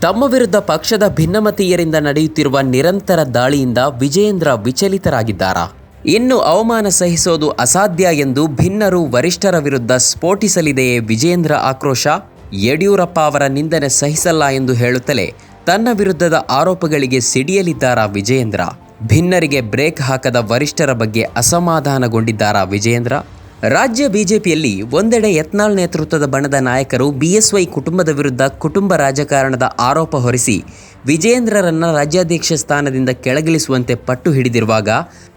ತಮ್ಮ ವಿರುದ್ಧ ಪಕ್ಷದ ಭಿನ್ನಮತೀಯರಿಂದ ನಡೆಯುತ್ತಿರುವ ನಿರಂತರ ದಾಳಿಯಿಂದ ವಿಜಯೇಂದ್ರ ವಿಚಲಿತರಾಗಿದ್ದಾರಾ. ಇನ್ನು ಅವಮಾನ ಸಹಿಸೋದು ಅಸಾಧ್ಯ ಎಂದು ಭಿನ್ನರು ವರಿಷ್ಠರ ವಿರುದ್ಧ ಸ್ಫೋಟಿಸಲಿದೆಯೇ ವಿಜಯೇಂದ್ರ ಆಕ್ರೋಶ? ಯಡಿಯೂರಪ್ಪ ಅವರ ನಿಂದನೆ ಸಹಿಸಲ್ಲ ಎಂದು ಹೇಳುತ್ತಲೇ ತನ್ನ ವಿರುದ್ಧದ ಆರೋಪಗಳಿಗೆ ಸಿಡಿಯಲಿದ್ದಾರಾ ವಿಜಯೇಂದ್ರ? ಭಿನ್ನರಿಗೆ ಬ್ರೇಕ್ ಹಾಕದ ವರಿಷ್ಠರ ಬಗ್ಗೆ ಅಸಮಾಧಾನಗೊಂಡಿದ್ದಾರಾ ವಿಜಯೇಂದ್ರ? ರಾಜ್ಯ ಬಿಜೆಪಿಯಲ್ಲಿ ಒಂದೆಡೆ ಯತ್ನಾಳ್ ನೇತೃತ್ವದ ಬಣದ ನಾಯಕರು ಬಿಎಸ್ವೈ ಕುಟುಂಬದ ವಿರುದ್ಧ ಕುಟುಂಬ ರಾಜಕಾರಣದ ಆರೋಪ ಹೊರಿಸಿ ವಿಜಯೇಂದ್ರರನ್ನ ರಾಜ್ಯಾಧ್ಯಕ್ಷ ಸ್ಥಾನದಿಂದ ಕೆಳಗಿಳಿಸುವಂತೆ ಪಟ್ಟು ಹಿಡಿದಿರುವಾಗ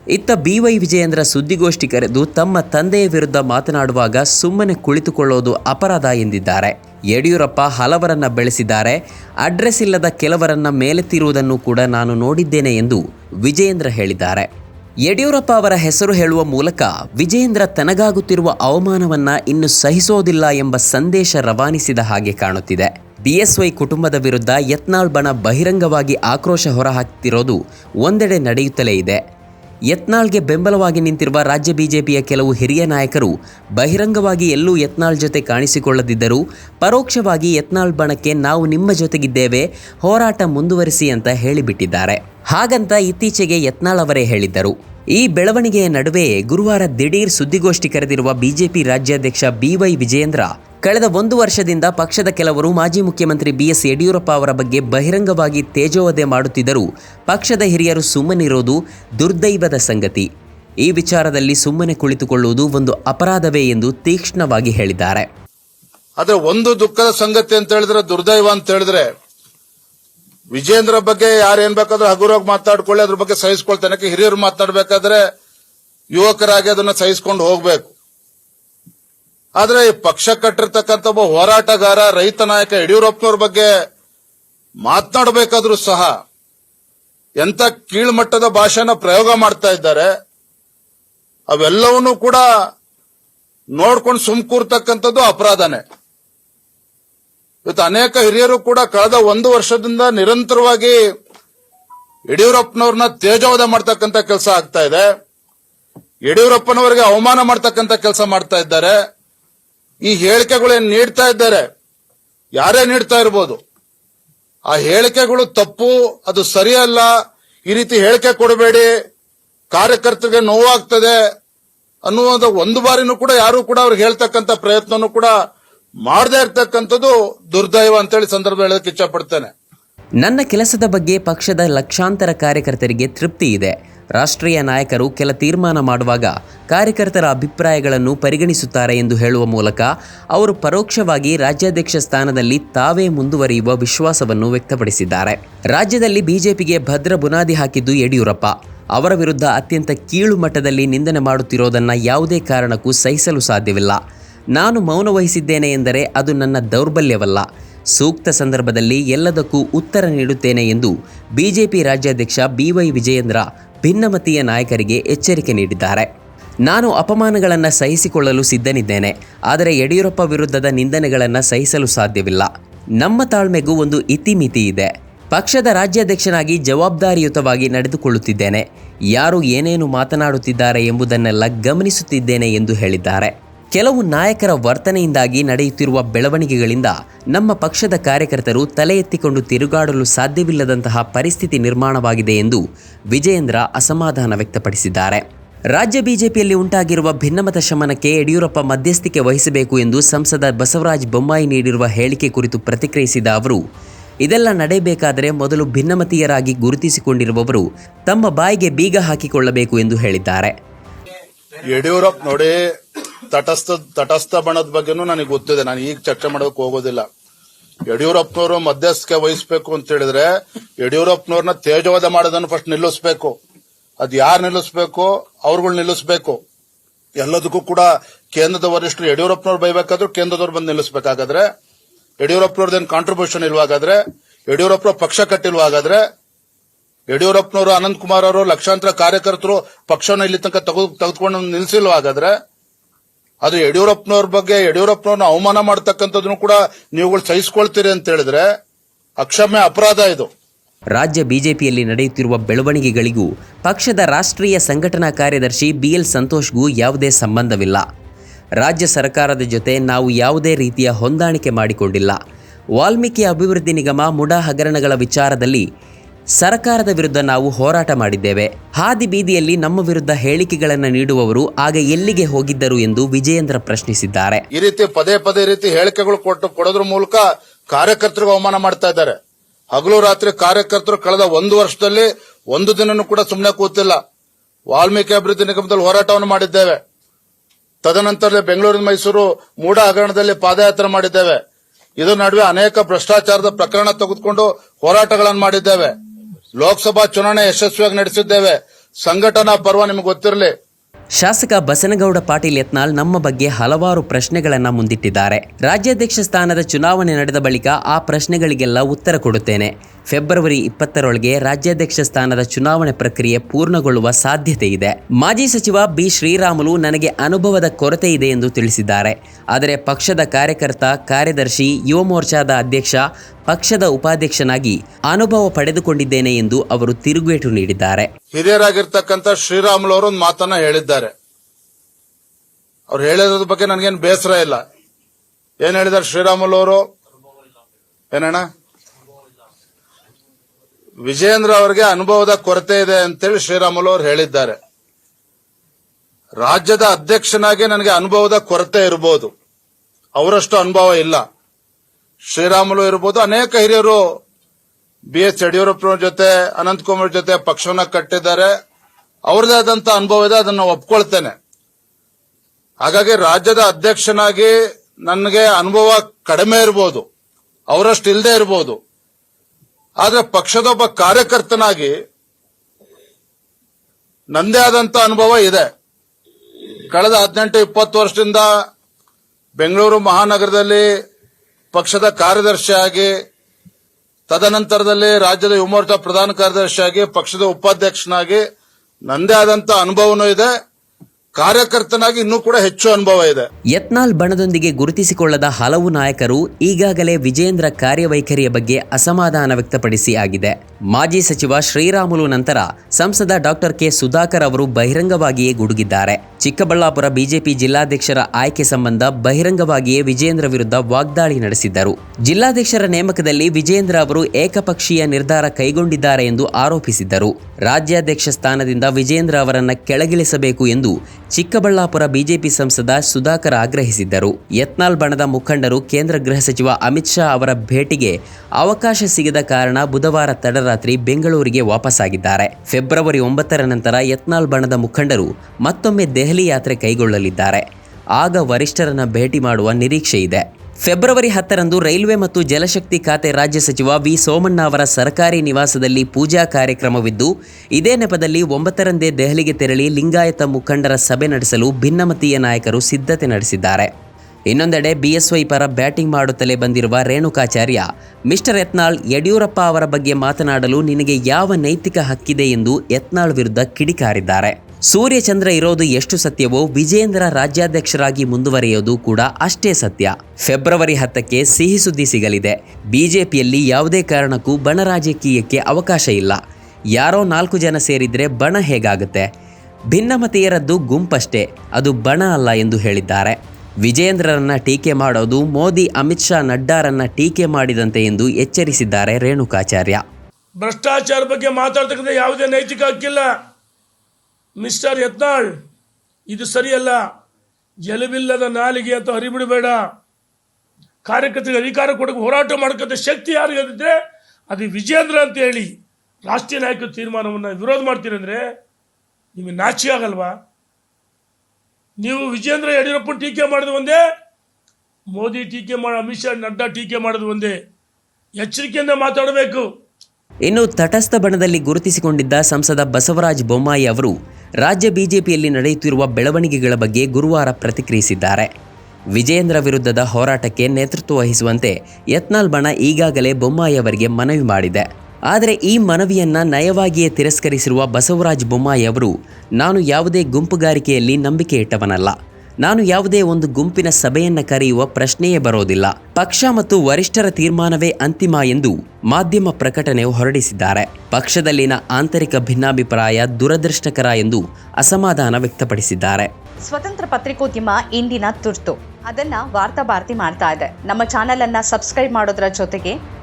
ಇತ್ತ ಬಿವೈ ವಿಜಯೇಂದ್ರ ಸುದ್ದಿಗೋಷ್ಠಿ ಕರೆದು ತಮ್ಮ ತಂದೆಯ ವಿರುದ್ಧ ಮಾತನಾಡುವಾಗ ಸುಮ್ಮನೆ ಕುಳಿತುಕೊಳ್ಳೋದು ಅಪರಾಧ ಎಂದಿದ್ದಾರೆ. ಯಡಿಯೂರಪ್ಪ ಹಲವರನ್ನ ಬೆಳೆಸಿದ್ದಾರೆ. ಅಡ್ರೆಸ್ ಇಲ್ಲದ ಕೆಲವರನ್ನ ಮೇಲೆತ್ತಿರುವುದನ್ನು ಕೂಡ ನಾನು ನೋಡಿದ್ದೇನೆ ಎಂದು ವಿಜಯೇಂದ್ರ ಹೇಳಿದ್ದಾರೆ. ಯಡಿಯೂರಪ್ಪ ಅವರ ಹೆಸರು ಹೇಳುವ ಮೂಲಕ ವಿಜಯೇಂದ್ರ ತನಗಾಗುತ್ತಿರುವ ಅವಮಾನವನ್ನ ಇನ್ನು ಸಹಿಸೋದಿಲ್ಲ ಎಂಬ ಸಂದೇಶ ರವಾನಿಸಿದ ಹಾಗೆ ಕಾಣುತ್ತಿದೆ. ಬಿಎಸ್ವೈ ಕುಟುಂಬದ ವಿರುದ್ಧ ಯತ್ನಾಳ್ ಬಣ ಬಹಿರಂಗವಾಗಿ ಆಕ್ರೋಶ ಹೊರಹಾಕ್ತಿರೋದು ಒಂದೆಡೆ ನಡೆಯುತ್ತಲೇ ಇದೆ. ಯತ್ನಾಳ್ಗೆ ಬೆಂಬಲವಾಗಿ ನಿಂತಿರುವ ರಾಜ್ಯ ಬಿಜೆಪಿಯ ಕೆಲವು ಹಿರಿಯ ನಾಯಕರು ಬಹಿರಂಗವಾಗಿ ಎಲ್ಲೂ ಯತ್ನಾಳ್ ಜೊತೆ ಕಾಣಿಸಿಕೊಳ್ಳದಿದ್ದರೂ ಪರೋಕ್ಷವಾಗಿ ಯತ್ನಾಳ್ ಬಣಕ್ಕೆ ನಾವು ನಿಮ್ಮ ಜೊತೆಗಿದ್ದೇವೆ, ಹೋರಾಟ ಮುಂದುವರಿಸಿ ಅಂತ ಹೇಳಿಬಿಟ್ಟಿದ್ದಾರೆ. ಹಾಗಂತ ಇತ್ತೀಚೆಗೆ ಯತ್ನಾಳ್ ಅವರೇ ಹೇಳಿದ್ದರು. ಈ ಬೆಳವಣಿಗೆಯ ನಡುವೆ ಗುರುವಾರ ದಿಢೀರ್ ಸುದ್ದಿಗೋಷ್ಠಿ ಕರೆದಿರುವ ಬಿಜೆಪಿ ರಾಜ್ಯಾಧ್ಯಕ್ಷ ಬಿವೈ ವಿಜಯೇಂದ್ರ ಕಳೆದ ಒಂದು ವರ್ಷದಿಂದ ಪಕ್ಷದ ಕೆಲವರು ಮಾಜಿ ಮುಖ್ಯಮಂತ್ರಿ ಬಿಎಸ್ ಯಡಿಯೂರಪ್ಪ ಅವರ ಬಗ್ಗೆ ಬಹಿರಂಗವಾಗಿ ತೇಜೋವಧೆ ಮಾಡುತ್ತಿದ್ದರೂ ಪಕ್ಷದ ಹಿರಿಯರು ಸುಮ್ಮನಿರೋದು ದುರ್ದೈವದ ಸಂಗತಿ. ಈ ವಿಚಾರದಲ್ಲಿ ಸುಮ್ಮನೆ ಕುಳಿತುಕೊಳ್ಳುವುದು ಒಂದು ಅಪರಾಧವೇ ಎಂದು ತೀಕ್ಷ್ಣವಾಗಿ ಹೇಳಿದ್ದಾರೆ. ಆದರೆ ಒಂದು ದುಃಖದ ಸಂಗತಿ ಅಂತ ಹೇಳಿದ್ರೆ ದುರ್ದೈವ ಅಂತ ಹೇಳಿದ್ರೆ ವಿಜೇಂದ್ರ ಬಗ್ಗೆ ಯಾರು ಏನ್ ಬೇಕಾದ್ರೂ ಹಗುರವಾಗಿ ಮಾತಾಡ್ಕೊಳ್ಳಿ, ಅದ್ರ ಬಗ್ಗೆ ಸಹಿಸ್ಕೊಳ್ತಾನೆ. ಹಿರಿಯರು ಮಾತಾಡ್ಬೇಕಾದ್ರೆ ಯುವಕರಾಗಿ ಅದನ್ನ ಸಹಿಸ್ಕೊಂಡು ಹೋಗ್ಬೇಕು. ಆದ್ರೆ ಈ ಪಕ್ಷ ಕಟ್ಟಿರ್ತಕ್ಕಂಥ ಒಬ್ಬ ಹೋರಾಟಗಾರ, ರೈತ ನಾಯಕ ಯಡಿಯೂರಪ್ಪನವ್ರ ಬಗ್ಗೆ ಮಾತನಾಡಬೇಕಾದ್ರೂ ಸಹ ಎಂತ ಕೀಳ್ಮಟ್ಟದ ಭಾಷೆನ ಪ್ರಯೋಗ ಮಾಡ್ತಾ ಇದ್ದಾರೆ, ಅವೆಲ್ಲವನ್ನೂ ಕೂಡ ನೋಡ್ಕೊಂಡು ಸುಮ್ಕೂರ್ತಕ್ಕಂಥದ್ದು ಅಪರಾಧನೇ. ಇವತ್ತು ಅನೇಕ ಹಿರಿಯರು ಕೂಡ ಕಳೆದ ಒಂದು ವರ್ಷದಿಂದ ನಿರಂತರವಾಗಿ ಯಡಿಯೂರಪ್ಪನವ್ರನ್ನ ತೇಜೋವಧೆ ಮಾಡ್ತಕ್ಕಂಥ ಕೆಲಸ ಆಗ್ತಾ ಇದೆ. ಯಡಿಯೂರಪ್ಪನವರಿಗೆ ಅವಮಾನ ಮಾಡ್ತಕ್ಕಂಥ ಕೆಲಸ ಮಾಡ್ತಾ ಇದ್ದಾರೆ. ಈ ಹೇಳಿಕೆಗಳು ಏನ್ ನೀಡ್ತಾ ಇದ್ದಾರೆ? ಯಾರೇ ನೀಡ್ತಾ ಇರ್ಬೋದು. ಆ ಹೇಳಿಕೆಗಳು ತಪ್ಪು, ಅದು ಸರಿಯಲ್ಲ. ಈ ರೀತಿ ಹೇಳಿಕೆ ಕೊಡಬೇಡಿ. ಕಾರ್ಯಕರ್ತರಿಗೆ ನೋವಾಗ್ತದೆ ಅನ್ನುವಂಥ ಒಂದು ಬಾರಿನೂ ಕೂಡ ಯಾರು ಕೂಡ ಅವ್ರಿಗೆ ಹೇಳ್ತಕ್ಕಂಥ ಪ್ರಯತ್ನನೂ ಕೂಡ ಮಾಡದೇ ಇರ್ತಕ್ಕಂಥದ್ದು ದುರ್ದೈವ ಅಂತೇಳಿ ಸಂದರ್ಭ ಹೇಳೋದಕ್ಕೆ ಇಚ್ಛಪಡ್ತೇನೆ. ನನ್ನ ಕೆಲಸದ ಬಗ್ಗೆ ಪಕ್ಷದ ಲಕ್ಷಾಂತರ ಕಾರ್ಯಕರ್ತರಿಗೆ ತೃಪ್ತಿ ಇದೆ. ರಾಷ್ಟ್ರೀಯ ನಾಯಕರು ಕೆಲ ತೀರ್ಮಾನ ಮಾಡುವಾಗ ಕಾರ್ಯಕರ್ತರ ಅಭಿಪ್ರಾಯಗಳನ್ನು ಪರಿಗಣಿಸುತ್ತಾರೆ ಎಂದು ಹೇಳುವ ಮೂಲಕ ಅವರು ಪರೋಕ್ಷವಾಗಿ ರಾಜ್ಯಾಧ್ಯಕ್ಷ ಸ್ಥಾನದಲ್ಲಿ ತಾವೇ ಮುಂದುವರಿಯುವ ವಿಶ್ವಾಸವನ್ನು ವ್ಯಕ್ತಪಡಿಸಿದ್ದಾರೆ. ರಾಜ್ಯದಲ್ಲಿ ಬಿಜೆಪಿಗೆ ಭದ್ರ ಬುನಾದಿ ಹಾಕಿದ್ದು ಯಡಿಯೂರಪ್ಪ. ಅವರ ವಿರುದ್ಧ ಅತ್ಯಂತ ಕೀಳು ಮಟ್ಟದಲ್ಲಿ ನಿಂದನೆ ಮಾಡುತ್ತಿರೋದನ್ನ ಯಾವುದೇ ಕಾರಣಕ್ಕೂ ಸಹಿಸಲು ಸಾಧ್ಯವಿಲ್ಲ. ನಾನು ಮೌನ ವಹಿಸಿದ್ದೇನೆ ಎಂದರೆ ಅದು ನನ್ನ ದೌರ್ಬಲ್ಯವಲ್ಲ. ಸೂಕ್ತ ಸಂದರ್ಭದಲ್ಲಿ ಎಲ್ಲದಕ್ಕೂ ಉತ್ತರ ನೀಡುತ್ತೇನೆ ಎಂದು ಬಿಜೆಪಿ ರಾಜ್ಯಾಧ್ಯಕ್ಷ ಬಿವೈ ವಿಜಯೇಂದ್ರ ಭಿನ್ನಮತೀಯ ನಾಯಕರಿಗೆ ಎಚ್ಚರಿಕೆ ನೀಡಿದ್ದಾರೆ. ನಾನು ಅಪಮಾನಗಳನ್ನು ಸಹಿಸಿಕೊಳ್ಳಲು ಸಿದ್ಧನಿದ್ದೇನೆ, ಆದರೆ ಯಡಿಯೂರಪ್ಪ ವಿರುದ್ಧದ ನಿಂದನೆಗಳನ್ನು ಸಹಿಸಲು ಸಾಧ್ಯವಿಲ್ಲ. ನಮ್ಮ ತಾಳ್ಮೆಗೂ ಒಂದು ಇತಿಮಿತಿ ಇದೆ. ಪಕ್ಷದ ರಾಜ್ಯಾಧ್ಯಕ್ಷನಾಗಿ ಜವಾಬ್ದಾರಿಯುತವಾಗಿ ನಡೆದುಕೊಳ್ಳುತ್ತಿದ್ದೇನೆ. ಯಾರು ಏನೇನು ಮಾತನಾಡುತ್ತಿದ್ದಾರೆ ಎಂಬುದನ್ನೆಲ್ಲ ಗಮನಿಸುತ್ತಿದ್ದೇನೆ ಎಂದು ಹೇಳಿದ್ದಾರೆ. ಕೆಲವು ನಾಯಕರ ವರ್ತನೆಯಿಂದಾಗಿ ನಡೆಯುತ್ತಿರುವ ಬೆಳವಣಿಗೆಗಳಿಂದ ನಮ್ಮ ಪಕ್ಷದ ಕಾರ್ಯಕರ್ತರು ತಲೆ ಎತ್ತಿಕೊಂಡು ತಿರುಗಾಡಲು ಸಾಧ್ಯವಿಲ್ಲದಂತಹ ಪರಿಸ್ಥಿತಿ ನಿರ್ಮಾಣವಾಗಿದೆ ಎಂದು ವಿಜಯೇಂದ್ರ ಅಸಮಾಧಾನ ವ್ಯಕ್ತಪಡಿಸಿದ್ದಾರೆ. ರಾಜ್ಯ ಬಿಜೆಪಿಯಲ್ಲಿ ಉಂಟಾಗಿರುವ ಭಿನ್ನಮತ ಶಮನಕ್ಕೆ ಯಡಿಯೂರಪ್ಪ ಮಧ್ಯಸ್ಥಿಕೆ ವಹಿಸಬೇಕು ಎಂದು ಸಂಸದ ಬಸವರಾಜ್ ಬೊಮ್ಮಾಯಿ ನೀಡಿರುವ ಹೇಳಿಕೆ ಕುರಿತು ಪ್ರತಿಕ್ರಿಯಿಸಿದ ಅವರು, ಇದೆಲ್ಲ ನಡೆಯಬೇಕಾದರೆ ಮೊದಲು ಭಿನ್ನಮತೀಯರಾಗಿ ಗುರುತಿಸಿಕೊಂಡಿರುವವರು ತಮ್ಮ ಬಾಯಿಗೆ ಬೀಗ ಹಾಕಿಕೊಳ್ಳಬೇಕು ಎಂದು ಹೇಳಿದ್ದಾರೆ. ಯಡಿಯೂರಪ್ಪ ನೋಡಿ ತಟಸ್ಥ ತಟಸ್ಥ ಬಣದ ಬಗ್ಗೆನೂ ನನಗೆ ಗೊತ್ತಿದೆ. ನಾನು ಈಗ ಚರ್ಚೆ ಮಾಡೋಕೆ ಹೋಗೋದಿಲ್ಲ. ಯಡಿಯೂರಪ್ಪನವರು ಮಧ್ಯಸ್ಥಿಕೆ ವಹಿಸಬೇಕು ಅಂತ ಹೇಳಿದ್ರೆ, ಯಡಿಯೂರಪ್ಪನವ್ರನ್ನ ತೇಜವಾದ ಮಾಡೋದನ್ನು ಫಸ್ಟ್ ನಿಲ್ಲಿಸಬೇಕು. ಅದ್ ಯಾರು ನಿಲ್ಲಿಸಬೇಕು? ಅವ್ರುಗಳು ನಿಲ್ಲಿಸಬೇಕು. ಎಲ್ಲದಕ್ಕೂ ಕೂಡ ಕೇಂದ್ರದ ವರಿಷ್ಠರು ಯಡಿಯೂರಪ್ಪನವ್ರು ಬೈಬೇಕಾದ್ರೂ ಕೇಂದ್ರದವ್ರು ಬಂದು ನಿಲ್ಲಿಸಬೇಕಾಗಾದ್ರೆ ಯಡಿಯೂರಪ್ಪನವ್ರದ್ದೇನು ಕಾಂಟ್ರಿಬ್ಯೂಷನ್ ಇಲ್ವಾಗಾದ್ರೆ ಯಡಿಯೂರಪ್ಪನ ಪಕ್ಷ ಕಟ್ಟಿಲ್ವಾಗಾದ್ರೆ, ಯಡಿಯೂರಪ್ಪನವರು ಅನಂತ್ ಕುಮಾರ್ ಅವರು ಲಕ್ಷಾಂತರ ಕಾರ್ಯಕರ್ತರು ಪಕ್ಷವನ್ನು ಇಲ್ಲಿ ತನಕ ತೆಗೆದು, ತೆಗೆದುಕೊಂಡು ನಿಲ್ಸಿಲ್ವಾಗಾದ್ರೆ ಅದು ಯಡಿಯೂರಪ್ಪನವ್ರ ಬಗ್ಗೆ, ಯಡಿಯೂರಪ್ಪನವ್ರನ್ನ ಅವಮಾನ ಮಾಡ್ತಕ್ಕಂಥದ್ದನ್ನು ಕೂಡ ನೀವುಗಳು ಸಹಿಸ್ಕೊಳ್ತೀರಿ ಅಂತ ಹೇಳಿದ್ರೆ ಅಕ್ಷಮ್ಯ ಅಪರಾಧ ಇದು. ರಾಜ್ಯ ಬಿಜೆಪಿಯಲ್ಲಿ ನಡೆಯುತ್ತಿರುವ ಬೆಳವಣಿಗೆಗಳಿಗೂ ಪಕ್ಷದ ರಾಷ್ಟ್ರೀಯ ಸಂಘಟನಾ ಕಾರ್ಯದರ್ಶಿ ಬಿಎಲ್ ಸಂತೋಷ್ಗೂ ಯಾವುದೇ ಸಂಬಂಧವಿಲ್ಲ. ರಾಜ್ಯ ಸರ್ಕಾರದ ಜೊತೆ ನಾವು ಯಾವುದೇ ರೀತಿಯ ಹೊಂದಾಣಿಕೆ ಮಾಡಿಕೊಂಡಿಲ್ಲ. ವಾಲ್ಮೀಕಿ ಅಭಿವೃದ್ಧಿ ನಿಗಮ ಮುಡಾ ಹಗರಣಗಳ ವಿಚಾರದಲ್ಲಿ ಸರ್ಕಾರದ ವಿರುದ್ಧ ನಾವು ಹೋರಾಟ ಮಾಡಿದ್ದೇವೆ. ಹಾದಿ ಬೀದಿಯಲ್ಲಿ ನಮ್ಮ ವಿರುದ್ಧ ಹೇಳಿಕೆಗಳನ್ನು ನೀಡುವವರು ಆಗ ಎಲ್ಲಿಗೆ ಹೋಗಿದ್ದರು ಎಂದು ವಿಜಯೇಂದ್ರ ಪ್ರಶ್ನಿಸಿದ್ದಾರೆ. ಈ ರೀತಿ ಪದೇ ಪದೇ ರೀತಿ ಹೇಳಿಕೆಗಳು ಕೊಟ್ಟು ಕೊಡೋದ್ರ ಮೂಲಕ ಕಾರ್ಯಕರ್ತರಿಗೆ ಅವಮಾನ ಮಾಡ್ತಾ ಇದ್ದಾರೆ. ಹಗಲು ರಾತ್ರಿ ಕಾರ್ಯಕರ್ತರು ಕಳೆದ ಒಂದು ವರ್ಷದಲ್ಲಿ ಒಂದು ದಿನನೂ ಕೂಡ ಸುಮ್ಮನೆ ಕೂತಿಲ್ಲ. ವಾಲ್ಮೀಕಿ ಅಭಿವೃದ್ಧಿ ನಿಗಮದಲ್ಲಿ ಹೋರಾಟವನ್ನು ಮಾಡಿದ್ದೇವೆ. ತದನಂತರ ಬೆಂಗಳೂರಿನ ಮೈಸೂರು ಮೂಡ ಹಗರಣದಲ್ಲಿ ಪಾದಯಾತ್ರೆ ಮಾಡಿದ್ದೇವೆ. ಇದರ ನಡುವೆ ಅನೇಕ ಭ್ರಷ್ಟಾಚಾರದ ಪ್ರಕರಣ ತೆಗೆದುಕೊಂಡು ಹೋರಾಟಗಳನ್ನು ಮಾಡಿದ್ದೇವೆ. ಲೋಕಸಭಾ ಚುನಾವಣೆ ಯಶಸ್ವಿಯಾಗಿ ನಡೆಸಿದ್ದೇವೆ. ಸಂಘಟನಾ ಪರ್ವ ನಿಮಗೆ ಗೊತ್ತಿರಲಿ. ಶಾಸಕ ಬಸನಗೌಡ ಪಾಟೀಲ್ ಯತ್ನಾಳ್ ನಮ್ಮ ಬಗ್ಗೆ ಹಲವಾರು ಪ್ರಶ್ನೆಗಳನ್ನು ಮುಂದಿಟ್ಟಿದ್ದಾರೆ. ರಾಜ್ಯಾಧ್ಯಕ್ಷ ಸ್ಥಾನದ ಚುನಾವಣೆ ನಡೆದ ಬಳಿಕ ಆ ಪ್ರಶ್ನೆಗಳಿಗೆಲ್ಲ ಉತ್ತರ ಕೊಡುತ್ತೇನೆ. ಫೆಬ್ರವರಿ ಇಪ್ಪತ್ತರೊಳಗೆ ರಾಜ್ಯಾಧ್ಯಕ್ಷ ಸ್ಥಾನದ ಚುನಾವಣೆ ಪ್ರಕ್ರಿಯೆ ಪೂರ್ಣಗೊಳ್ಳುವ ಸಾಧ್ಯತೆ ಇದೆ. ಮಾಜಿ ಸಚಿವ ಬಿ ಶ್ರೀರಾಮುಲು ನನಗೆ ಅನುಭವದ ಕೊರತೆ ಇದೆ ಎಂದು ತಿಳಿಸಿದ್ದಾರೆ. ಆದರೆ ಪಕ್ಷದ ಕಾರ್ಯಕರ್ತ, ಕಾರ್ಯದರ್ಶಿ, ಯುವ ಮೋರ್ಚಾದ ಅಧ್ಯಕ್ಷ, ಪಕ್ಷದ ಉಪಾಧ್ಯಕ್ಷನಾಗಿ ಅನುಭವ ಪಡೆದುಕೊಂಡಿದ್ದೇನೆ ಎಂದು ಅವರು ತಿರುಗೇಟು ನೀಡಿದ್ದಾರೆ. ಹಿರಿಯರಾಗಿರ್ತಕ್ಕಂಥ ಶ್ರೀರಾಮುಲು ಅವರು ಒಂದು ಮಾತನ್ನ ಹೇಳಿದ್ದಾರೆ. ಅವ್ರು ಹೇಳಿರೋದ್ರ ಬಗ್ಗೆ ನನಗೇನು ಬೇಸರ ಇಲ್ಲ. ಏನ್ ಹೇಳಿದಾರೆ ಶ್ರೀರಾಮುಲು ಅವರು? ಏನಣ್ಣ? ವಿಜೇಂದ್ರ ಅವರಿಗೆ ಅನುಭವದ ಕೊರತೆ ಇದೆ ಅಂತೇಳಿ ಶ್ರೀರಾಮುಲು ಅವರು ಹೇಳಿದ್ದಾರೆ. ರಾಜ್ಯದ ಅಧ್ಯಕ್ಷನಾಗಿ ನನಗೆ ಅನುಭವದ ಕೊರತೆ ಇರಬಹುದು ಅವರಷ್ಟು ಅನುಭವ ಇಲ್ಲ. ಶ್ರೀರಾಮುಲು ಇರಬಹುದು ಅನೇಕ ಹಿರಿಯರು ಬಿ ಎಸ್ ಯಡಿಯೂರಪ್ಪನವ್ರ ಜೊತೆ ಅನಂತಕುಮಾರ್ ಜೊತೆ ಪಕ್ಷವನ್ನ ಕಟ್ಟಿದ್ದಾರೆ. ಅವ್ರದೇ ಆದಂತ ಅನುಭವ ಇದೆ, ಅದನ್ನು ಒಪ್ಕೊಳ್ತೇನೆ. ಹಾಗಾಗಿ ರಾಜ್ಯದ ಅಧ್ಯಕ್ಷನಾಗಿ ನನಗೆ ಅನುಭವ ಕಡಿಮೆ ಇರಬಹುದು ಅವರಷ್ಟು ಇಲ್ಲದೆ ಇರಬಹುದು ಆದ್ರೆ ಪಕ್ಷದ ಒಬ್ಬ ಕಾರ್ಯಕರ್ತನಾಗಿ ನಂದೇ ಆದಂತ ಅನುಭವ ಇದೆ. ಕಳೆದ ಹದಿನೆಂಟು, ಇಪ್ಪತ್ತು ವರ್ಷದಿಂದ ಬೆಂಗಳೂರು ಮಹಾನಗರದಲ್ಲಿ ಪಕ್ಷದ ಕಾರ್ಯದರ್ಶಿಯಾಗಿ, ತದನಂತರದಲ್ಲಿ ರಾಜ್ಯದ ಯುವ ಮೋರ್ಚಾ ಪ್ರಧಾನ ಕಾರ್ಯದರ್ಶಿಯಾಗಿ, ಪಕ್ಷದ ಉಪಾಧ್ಯಕ್ಷನಾಗಿ ನಂದೇ ಆದಂತ ಅನುಭವನೂ ಇದೆ. ಕಾರ್ಯಕರ್ತನಾಗಿ ಇನ್ನೂ ಕೂಡ ಹೆಚ್ಚು ಅನುಭವ ಇದೆ. ಯತ್ನಾಲ್ ಬಣದೊಂದಿಗೆ ಗುರುತಿಸಿಕೊಳ್ಳದ ಹಲವು ನಾಯಕರು ಈಗಾಗಲೇ ವಿಜೇಂದ್ರ ಕಾರ್ಯವೈಖರಿಯ ಬಗ್ಗೆ ಅಸಮಾಧಾನ ವ್ಯಕ್ತಪಡಿಸಿ ಆಗಿದೆ. ಮಾಜಿ ಸಚಿವ ಶ್ರೀರಾಮುಲು ನಂತರ ಸಂಸದ ಡಾಕ್ಟರ್ ಕೆ ಸುಧಾಕರ್ ಅವರು ಬಹಿರಂಗವಾಗಿಯೇ ಗುಡುಗಿದ್ದಾರೆ. ಚಿಕ್ಕಬಳ್ಳಾಪುರ ಬಿಜೆಪಿ ಜಿಲ್ಲಾಧ್ಯಕ್ಷರ ಆಯ್ಕೆ ಸಂಬಂಧ ಬಹಿರಂಗವಾಗಿಯೇ ವಿಜೇಂದ್ರ ವಿರುದ್ಧ ವಾಗ್ದಾಳಿ ನಡೆಸಿದ್ದರು. ಜಿಲ್ಲಾಧ್ಯಕ್ಷರ ನೇಮಕದಲ್ಲಿ ವಿಜೇಂದ್ರ ಅವರು ಏಕಪಕ್ಷೀಯ ನಿರ್ಧಾರ ಕೈಗೊಂಡಿದ್ದಾರೆ ಎಂದು ಆರೋಪಿಸಿದ್ದರು. ರಾಜ್ಯಾಧ್ಯಕ್ಷ ಸ್ಥಾನದಿಂದ ವಿಜೇಂದ್ರ ಅವರನ್ನ ಕೆಳಗಿಳಿಸಬೇಕು ಎಂದು ಚಿಕ್ಕಬಳ್ಳಾಪುರ ಬಿಜೆಪಿ ಸಂಸದ ಸುಧಾಕರ್ ಆಗ್ರಹಿಸಿದ್ದರು. ಯತ್ನಾಲ್ ಬಣದ ಮುಖಂಡರು ಕೇಂದ್ರ ಗೃಹ ಸಚಿವ ಅಮಿತ್ ಶಾ ಅವರ ಭೇಟಿಗೆ ಅವಕಾಶ ಸಿಗದ ಕಾರಣ ಬುಧವಾರ ತಡರಾತ್ರಿ ಬೆಂಗಳೂರಿಗೆ ವಾಪಸ್ಸಾಗಿದ್ದಾರೆ. ಫೆಬ್ರವರಿ ಒಂಬತ್ತರ ನಂತರ ಯತ್ನಾಲ್ ಬಣದ ಮುಖಂಡರು ಮತ್ತೊಮ್ಮೆ ದೆಹಲಿ ಯಾತ್ರೆ ಕೈಗೊಳ್ಳಲಿದ್ದಾರೆ. ಆಗ ವರಿಷ್ಠರನ್ನ ಭೇಟಿ ಮಾಡುವ ನಿರೀಕ್ಷೆ ಇದೆ ಫೆಬ್ರವರಿ ಹತ್ತರಂದು ರೈಲ್ವೆ ಮತ್ತು ಜಲಶಕ್ತಿ ಖಾತೆ ರಾಜ್ಯ ಸಚಿವ ವಿ ಸೋಮಣ್ಣ ಅವರ ಸರ್ಕಾರಿ ನಿವಾಸದಲ್ಲಿ ಪೂಜಾ ಕಾರ್ಯಕ್ರಮವಿದ್ದು, ಇದೇ ನೆಪದಲ್ಲಿ ಒಂಬತ್ತರಂದೇ ದೆಹಲಿಗೆ ತೆರಳಿ ಲಿಂಗಾಯತ ಮುಖಂಡರ ಸಭೆ ನಡೆಸಲು ಭಿನ್ನಮತೀಯ ನಾಯಕರು ಸಿದ್ಧತೆ ನಡೆಸಿದ್ದಾರೆ. ಇನ್ನೊಂದೆಡೆ ಬಿಎಸ್ವೈ ಪರ ಬ್ಯಾಟಿಂಗ್ ಮಾಡುತ್ತಲೇ ಬಂದಿರುವ ರೇಣುಕಾಚಾರ್ಯ, ಮಿಸ್ಟರ್ ಯತ್ನಾಳ್ ಯಡಿಯೂರಪ್ಪ ಅವರ ಬಗ್ಗೆ ಮಾತನಾಡಲು ನಿನಗೆ ಯಾವ ನೈತಿಕ ಹಕ್ಕಿದೆ ಎಂದು ಯತ್ನಾಳ್ ವಿರುದ್ಧ ಕಿಡಿಕಾರಿದ್ದಾರೆ. ಸೂರ್ಯಚಂದ್ರ ಇರೋದು ಎಷ್ಟು ಸತ್ಯವೋ ವಿಜೇಂದ್ರ ರಾಜ್ಯಾಧ್ಯಕ್ಷರಾಗಿ ಮುಂದುವರಿಯೋದು ಕೂಡ ಅಷ್ಟೇ ಸತ್ಯ. ಫೆಬ್ರವರಿ ಹತ್ತಕ್ಕೆ ಸಿಹಿ ಸುದ್ದಿ ಸಿಗಲಿದೆ. ಬಿಜೆಪಿಯಲ್ಲಿ ಯಾವುದೇ ಕಾರಣಕ್ಕೂ ಬಣ ರಾಜಕೀಯಕ್ಕೆ ಅವಕಾಶ ಇಲ್ಲ. ಯಾರೋ ನಾಲ್ಕು ಜನ ಸೇರಿದ್ರೆ ಬಣ ಹೇಗಾಗುತ್ತೆ? ಭಿನ್ನಮತೀಯರದ್ದು ಗುಂಪಷ್ಟೇ. ಅದು ಬಣ ಅಲ್ಲ ಎಂದು ಹೇಳಿದ್ದಾರೆ. ವಿಜೇಂದ್ರರನ್ನ ಟೀಕೆ ಮಾಡೋದು ಮೋದಿ, ಅಮಿತ್ ಶಾ, ನಡ್ಡಾರನ್ನ ಟೀಕೆ ಮಾಡಿದಂತೆ ಎಂದು ಎಚ್ಚರಿಸಿದ್ದಾರೆ ರೇಣುಕಾಚಾರ್ಯ. ಭ್ರಷ್ಟಾಚಾರ ಬಗ್ಗೆ ಮಾತಾಡ್ತಕ್ಕಂಥ ಯಾವುದೇ ನೈತಿಕ ಹಕ್ಕಿಲ್ಲ. ಮಿಸ್ಟರ್ ಯತ್ನಾಳ್, ಇದು ಸರಿಯಲ್ಲ. ಜಲವಿಲ್ಲದ ನಾಲಿಗೆ ಅಂತ ಹರಿಬಿಡಬೇಡ ಕಾರ್ಯಕರ್ತರಿಗೆ ಅಧಿಕಾರ ಕೊಡಕ್ಕೆ ಹೋರಾಟ ಮಾಡ್ಕೊಂತ ಶಕ್ತಿ ಯಾರು ಇದ್ರೆ ಅದು ವಿಜೇಂದ್ರ ಅಂತ ಹೇಳಿ ರಾಷ್ಟ್ರೀಯ ನಾಯಕರ ತೀರ್ಮಾನವನ್ನು ವಿರೋಧ ಮಾಡ್ತೀರಿ ಅಂದರೆ ನಿಮಗೆ ನಾಚಿ ಆಗಲ್ವಾ? ನೀವು ವಿಜೇಂದ್ರ ಯಡಿಯೂರಪ್ಪನ ಟೀಕೆ ಮಾಡೋದು ಒಂದೇ, ಮೋದಿ ಟೀಕೆ ಮಾಡ, ಅಮಿತ್ ಶಾ, ನಡ್ಡಾ ಟೀಕೆ ಮಾಡೋದು ಒಂದೇ. ಎಚ್ಚರಿಕೆಯಿಂದ ಮಾತಾಡಬೇಕು. ಇನ್ನು ತಟಸ್ಥ ಬಣದಲ್ಲಿ ಗುರುತಿಸಿಕೊಂಡಿದ್ದ ಸಂಸದ ಬಸವರಾಜ್ ಬೊಮ್ಮಾಯಿ ಅವರು ರಾಜ್ಯ ಬಿಜೆಪಿಯಲ್ಲಿ ನಡೆಯುತ್ತಿರುವ ಬೆಳವಣಿಗೆಗಳ ಬಗ್ಗೆ ಗುರುವಾರ ಪ್ರತಿಕ್ರಿಯಿಸಿದ್ದಾರೆ. ವಿಜಯೇಂದ್ರ ವಿರುದ್ಧದ ಹೋರಾಟಕ್ಕೆ ನೇತೃತ್ವ ವಹಿಸುವಂತೆ ಯತ್ನಾಲ್ ಬಣ ಈಗಾಗಲೇ ಬೊಮ್ಮಾಯಿ ಅವರಿಗೆ ಮನವಿ ಮಾಡಿದೆ. ಆದರೆ ಈ ಮನವಿಯನ್ನು ನಯವಾಗಿಯೇ ತಿರಸ್ಕರಿಸಿರುವ ಬಸವರಾಜ ಬೊಮ್ಮಾಯಿ ಅವರು, ನಾನು ಯಾವುದೇ ಗುಂಪುಗಾರಿಕೆಯಲ್ಲಿ ನಂಬಿಕೆ ಇಟ್ಟವನಲ್ಲ ನಾನು ಯಾವುದೇ ಒಂದು ಗುಂಪಿನ ಸಭೆಯನ್ನ ಕರೆಯುವ ಪ್ರಶ್ನೆಯೇ ಬರೋದಿಲ್ಲ. ಪಕ್ಷ ಮತ್ತು ವರಿಷ್ಠರ ತೀರ್ಮಾನವೇ ಅಂತಿಮ ಎಂದು ಮಾಧ್ಯಮ ಪ್ರಕಟಣೆ ಹೊರಡಿಸಿದ್ದಾರೆ. ಪಕ್ಷದಲ್ಲಿನ ಆಂತರಿಕ ಭಿನ್ನಾಭಿಪ್ರಾಯ ದುರದೃಷ್ಟಕರ ಎಂದು ಅಸಮಾಧಾನ ವ್ಯಕ್ತಪಡಿಸಿದ್ದಾರೆ. ಸ್ವತಂತ್ರ ಪತ್ರಿಕೋದ್ಯಮ ಇಂದಿನ ತುರ್ತು. ಅದನ್ನ ವಾರ್ತಾ ಭಾರತಿ ಮಾಡ್ತಾ ಇದೆ. ನಮ್ಮ ಚಾನೆಲ್ ಅನ್ನ ಸಬ್ಸ್ಕ್ರೈಬ್ ಮಾಡೋದರ ಜೊತೆಗೆ